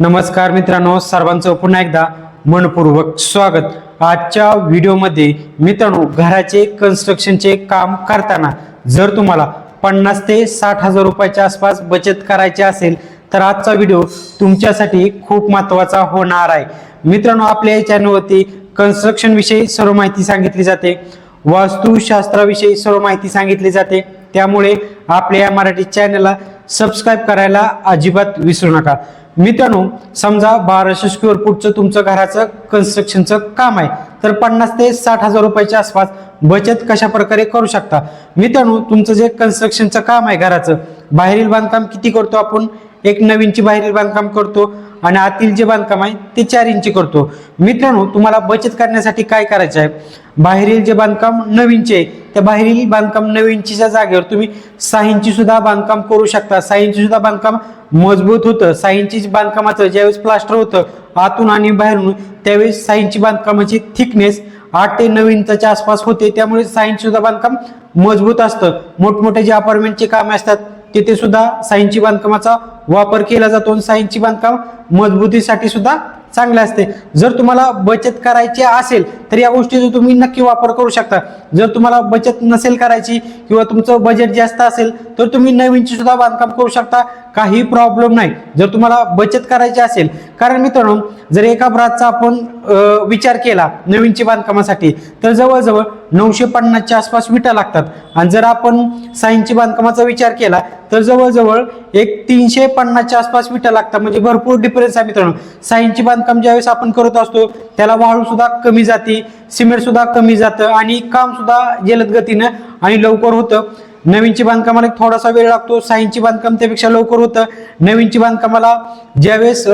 नमस्कार मित्रांनो सर्वांचं पुन्हा एकदा मनपूर्वक स्वागत. आजच्या व्हिडिओमध्ये मित्रांनो घराचे कन्स्ट्रक्शनचे काम करताना जर तुम्हाला पन्नास ते साठ हजार रुपयाच्या आसपास बचत करायची असेल तर आजचा व्हिडिओ तुमच्यासाठी खूप महत्त्वाचा होणार आहे. मित्रांनो आपल्या या चॅनलवरती कन्स्ट्रक्शन विषयी सर्व माहिती सांगितली जाते. वास्तुशास्त्राविषयी सर्व माहिती सांगितली जाते. त्यामुळे आपल्या या मराठी चॅनलला सबस्क्राईब करायला अजिबात विसरू नका. मित्रांनो समजा बाराशे स्क्वेअर फूटचं तुमचं घराचं कन्स्ट्रक्शनचं काम आहे तर पन्नास ते साठ हजार रुपयाच्या आसपास बचत कशा प्रकारे करू शकता? मित्रांनो तुमचं जे कन्स्ट्रक्शनचं काम आहे घराचं बाहेरील बांधकाम किती करतो आपण? एक नवीनची बाहेरील बांधकाम करतो आणि आतील जे बांधकाम आहे ते चार इंची करतो. मित्रांनो तुम्हाला बचत करण्यासाठी काय करायचं आहे? बाहेरील जे बांधकाम नवीनचे आहे त्या बाहेरील बांधकाम नऊ इंचीच्या जागेवर तुम्ही सहा इंची सुद्धा बांधकाम करू शकता. सहा इंची सुद्धा बांधकाम मजबूत होतं. सहा इंची बांधकामाचं ज्यावेळेस प्लास्टर होतं आतून आणि बाहेरून त्यावेळेस सहा इंची बांधकामाची थिकनेस आठ ते नऊ इंचाच्या आसपास होते. त्यामुळे सहा इंची सुद्धा बांधकाम मजबूत असतं. मोठमोठे जे अपार्टमेंटचे कामे असतात तिथे सुद्धा साईंची बांधकामाचा वापर केला जातो आणि साईंची बांधकाम मजबूतीसाठी सुद्धा चांगले असते. जर तुम्हाला बचत करायची असेल तर या गोष्टीचा तुम्ही नक्की वापर करू शकता. जर तुम्हाला बचत नसेल करायची किंवा तुमचं बजेट जास्त असेल तर तुम्ही नवीनची सुद्धा बांधकाम करू शकता. काही प्रॉब्लेम नाही. जर तुम्हाला बचत करायची असेल कारण मित्रांनो जर एका ब्रातचा आपण विचार केला नवीनची बांधकामासाठी तर जवळजवळ नऊशे पन्नासच्या आसपास विटा लागतात. आणि जर आपण साईनची बांधकामाचा विचार केला तर जवळजवळ एक तीनशे पन्नासच्या आसपास विटा लागतात. म्हणजे भरपूर डिफरन्स आहे मित्रांनो. साईनची बांधकाम ज्यावेळेस आपण करत असतो त्याला वाळू सुद्धा कमी जाते. सिमेंट सुद्धा कमी जातं आणि काम सुद्धा जलद गतीनं आणि लवकर होतं. नवीनची बांधकामाला एक थोडासा वेळ लागतो. साईंची बांधकाम त्यापेक्षा लवकर होतं. नवीनची बांधकामाला ज्यावेळेस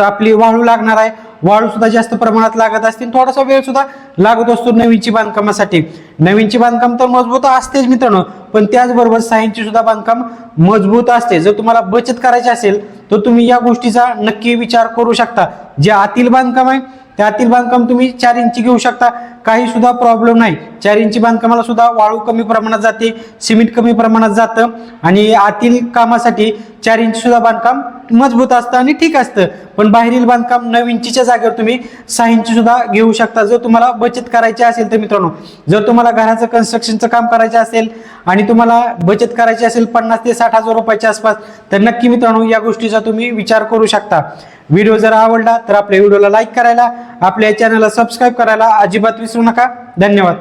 आपली वाळू लागणार आहे वाळू सुद्धा जास्त प्रमाणात लागत असते थोडासा वेळ सुद्धा लागत असतो नवीनची बांधकामासाठी. नवीनची बांधकाम तर मजबूत असतेच मित्रांनो पण त्याचबरोबर सायन्सची सुद्धा बांधकाम मजबूत असते. जर तुम्हाला बचत करायची असेल तर तुम्ही या गोष्टीचा नक्की विचार करू शकता. जे आतील बांधकाम आहे त्या आतील बांधकाम तुम्ही चार इंची घेऊ शकता. काही सुद्धा प्रॉब्लेम नाही. चार इंची बांधकामाला सुद्धा वाळू कमी प्रमाणात जाते सिमेंट कमी प्रमाणात जातं आणि आतील कामासाठी चार इंची सुद्धा बांधकाम मजबूत असतं आणि ठीक असतं. पण बाहेरील बांधकाम नऊ इंचीच्या जागेवर तुम्ही सहा इंची सुद्धा घेऊ शकता. जर तुम्हाला बचत करायची असेल तर मित्रांनो जर तुम्हाला घराचं कन्स्ट्रक्शनचं काम करायचं असेल आणि तुम्हाला बचत करायची असेल पन्नास ते साठ हजार रुपयाच्या आसपास तर नक्की मित्रांनो या गोष्टीचा तुम्ही विचार करू शकता. व्हिडिओ जर आवडला तर आपल्या व्हिडिओला लाईक करायला आपल्या चॅनलला सबस्क्राईब करायला अजिबात विसरू नका. धन्यवाद.